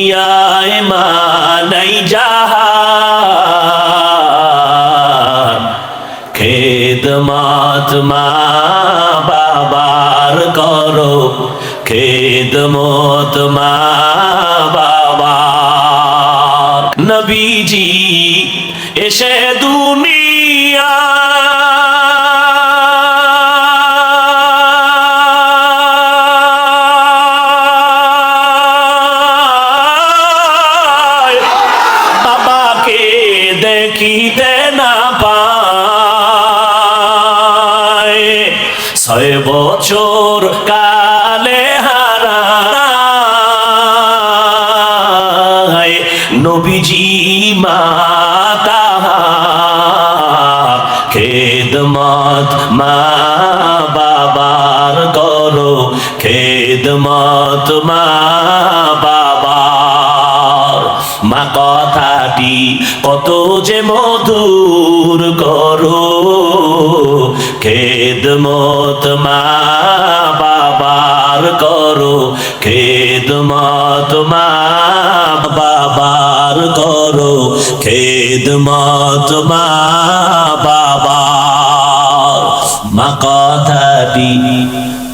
দুনিয়ায় মানাই যাহা খেদমত মা বাবার করো খেদমত মা বাবার নবীজি এসে দুনিয়া দেখিতে না পায়। ছয় বছর কালে হারা নবীজি মাতা। খেদমত মা বাবার করো। খেদমত মা বাবার মা কথাটি কত যে মধুর করো। খেদ খেদমত মা বাবার করো। খেদমত মা বাবার করো। খেদমত মা বাবার। মা কথাটি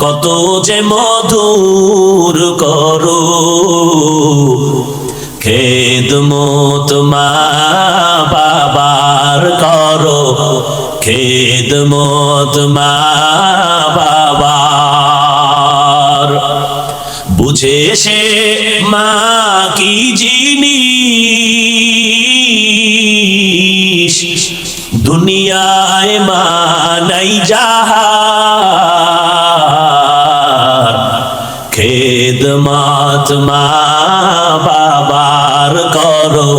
কত যে মধুর করো। খেদমত মা বাবার করো। খেদমত মা বাবার। বুঝে সে মা কি জিনিস? দুনিয়ায় মা নাই যাহা। খেদমত মা বাবার করো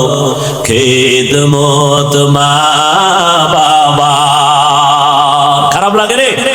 খেদমত মা বাবা। খারাপ লাগে রে।